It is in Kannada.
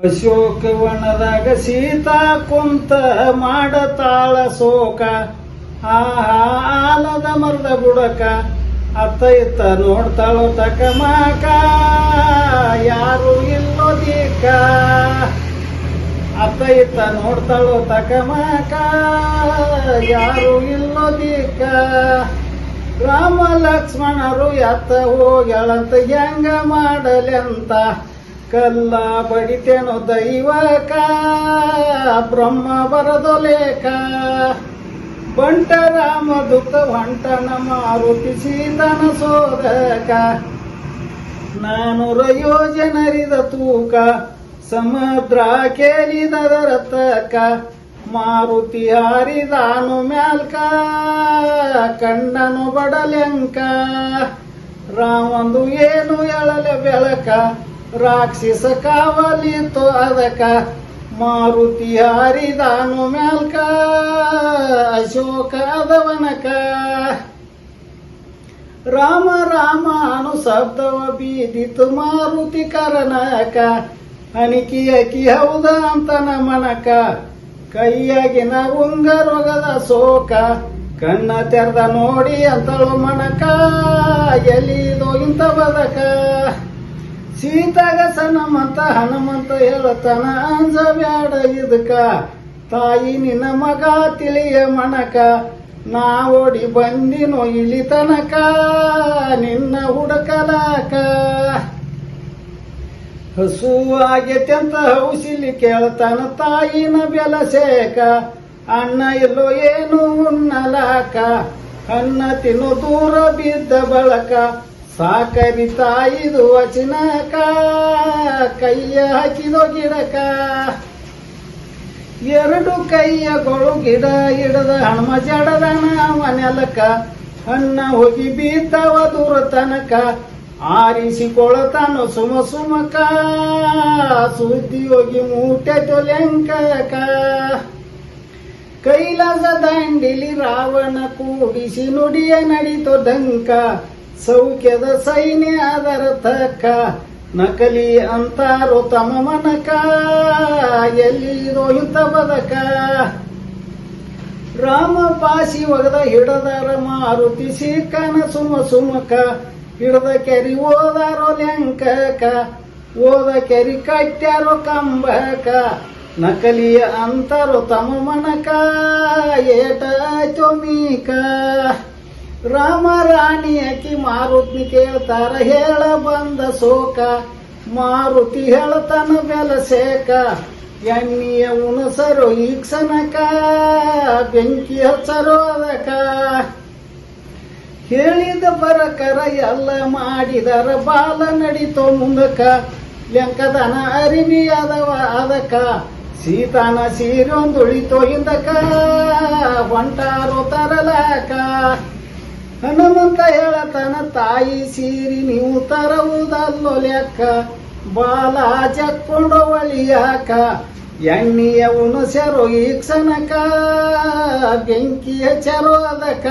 ಅಶೋಕವನದಾಗ ಸೀತಾ ಕುಂತ ಮಾಡತಾಳ ಶೋಕ. ಆಲದ ಮರದ ಬುಡಕ. ಅತ್ತ ಇತ್ತ ನೋಡ್ತಾಳೋ ತಕಮಾಕ ಯಾರು ಇಲ್ಲೋದೀಕ ಅತ್ತ ಇತ್ತ ನೋಡ್ತಾಳೋ ತಕಮಾಕ ಯಾರು ಇಲ್ಲೋದೀಕ ರಾಮ ಲಕ್ಷ್ಮಣರು ಎತ್ತ ಹೋಗ್ಯಾಳಂತ ಹೆಂಗ ಮಾಡಲೆಂತ ಕಲ್ಲ ಬಡಿತೇನೋ ದೈವಕ, ಬ್ರಹ್ಮ ಬರದೊಲೇಕ ಬಂಟ ರಾಮ ದುಃಖ ಮಾರುತಿ ಸೀತನ ಸೋದಕ. ನಾನೂರ ಯೋಜನರಿದ ತೂಕ, ಸಮುದ್ರ ಕೇಳಿದರ ತಕ ಮಾರುತಿ ಹಾರಿದಾನು ಮ್ಯಾಲ್ಕ, ಕಂಡನು ಬಡಲೆಂಕ. ರಾಮಂದು ಏನು ಎಳಲೆ ಬೆಳಕ? ರಾಕ್ಷಸ ಕಾವಲಿತ್ತು ಅದಕ ಮಾರುತಿ ಹಾರಿದಾನು ಮ್ಯಾಲ್ಕ, ಅಶೋಕ ಅದವನಕ ರಾಮ ರಾಮ ಅನು ಶಬ್ದವ ಬೀದಿತು ಮಾರುತಿ ಕರನಕ ಅನಿಕಿ ಅಕಿ ಹೌದ ಅಂತನ ಮನಕ ಕೈಯಾಗಿನ ಉಂಗರೊಗದ ಶೋಕ, ಕಣ್ಣ ತೆರೆದ ನೋಡಿ ಅಂತಳು ಮಣಕ ಎಲ್ಲಿದೋ ಇಂಥ ಬದಕ. ಸೀತಾಗ ಸನಮಂತ, ಹನುಮಂತ ಹೇಳತನ, ಅಂಜ ಬ್ಯಾಡ ಇದಕ ತಾಯಿ ನಿನ್ನ ಮಗ ತಿಳಿಯ ಮಣಕ, ನಾ ಓಡಿ ಬಂದಿನೋ ಇಲ್ಲಿ ತನಕ, ನಿನ್ನ ಹುಡುಕಲಾಕ. ಹಸು ಆಗೈತೆ ಅಂತ ಹೌಸಿಲಿ ಕೇಳ್ತಾನ ತಾಯಿನ ಬೆಲಸೇಕ ಅಣ್ಣ ಎಲ್ಲೋ ಏನು ಉಣ್ಣಲಾಕ, ಅನ್ನ ತಿನ್ನು ದೂರ ಬಿದ್ದ ಬಳಕ. ಸಾಕರಿ ತಾಯಿದು ವಚನಕ ಕೈಯ ಹಾಕಿದೋ ಗಿಡಕ ಎರಡು ಕೈಯಗಳು ಗಿಡ ಹಿಡದ ಹಣ್ಮ ಜಡದ ಮನೆಲಕ ಹಣ್ಣ ಹೋಗಿ ಬೀತವ ದೂರ ತನಕ. ಆರಿಸಿಕೊಳತಾನು ಸುಮ ಸುಮಕ. ಸುದ್ದಿ ಹೋಗಿ ಮೂಟೆ ತೊಲೆಂಕಕ ಕೈಲಾಸ ದಂಡಿಲಿ ರಾವಣ ಕೂಡಿಸಿ ನುಡಿಯ ನಡೀತೋ ದಂಕ. ಸೌಖ್ಯದ ಸೈನ್ಯ ಅದರ ತಕ್ಕ ನಕಲಿ ಅಂತಾರೋ ತಮ ಮನಕ ಎಲ್ಲಿರೋ ಇಂಥ ಬದಕ? ರಾಮ ಪಾಸಿ ಒಗದ ಹಿಡದಾರ ಮಾರುತಿ ಸಿಕ್ಕನ ಸುಮ ಸುಮಕ, ಹಿಡದ ಕೆರಿ ಓದಾರೋ ಲೆಂಕಕ, ಓದ ಕೆರಿ ಕಟ್ಟ್ಯಾರೋ ಕಂಬಕ ನಕಲಿಯ ಅಂತಾರೋ ತಮ ಮನಕ, ಏಟ ಚೊಮೀಕ ರಾಮ ರಾಣಿ ಅಕಿ ಮಾರುತಿ ಕೇಳ್ತಾರ, ಹೇಳ ಬಂದ ಶೋಕ. ಮಾರುತಿ ಹೇಳ್ತಾನ ಬೆಲಸೇಕ ಎಣ್ಣಿಯ ಉಣಸರೋ ಕ್ಷಣಕ ಬೆಂಕಿ ಹಚ್ಚರೋ ಅದಕ. ಹೇಳಿದ ಬರಕರ ಎಲ್ಲ ಮಾಡಿದರ ಬಾಲ ನಡೀತೋ ಮುಂದಕ ಲೆಂಕದನ ಅರಿವಿ ಅದವ ಅದಕ. ಸೀತಾನ ಸೀರೊಂದುಳಿತೋ ಹಿಂದಕ. ಒಂಟಾರೋ ತರಲಾಕ. ಹನುಮಂತ ಹೇಳತನ, ತಾಯಿ ಸೀರಿ ನೀವು ತರುವುದಲ್ಲೋ ಲೆಕ್ಕ? ಬಾಲ ಚಕ್ಕೊಂಡು ಒಳಿಯಾಕ ಎಣ್ಣೆಯ ಉಣಸೆರೋ ಈ ಕ್ಷಣಕ ಬೆಂಕಿಯ ಚರೋ ಅದಕ.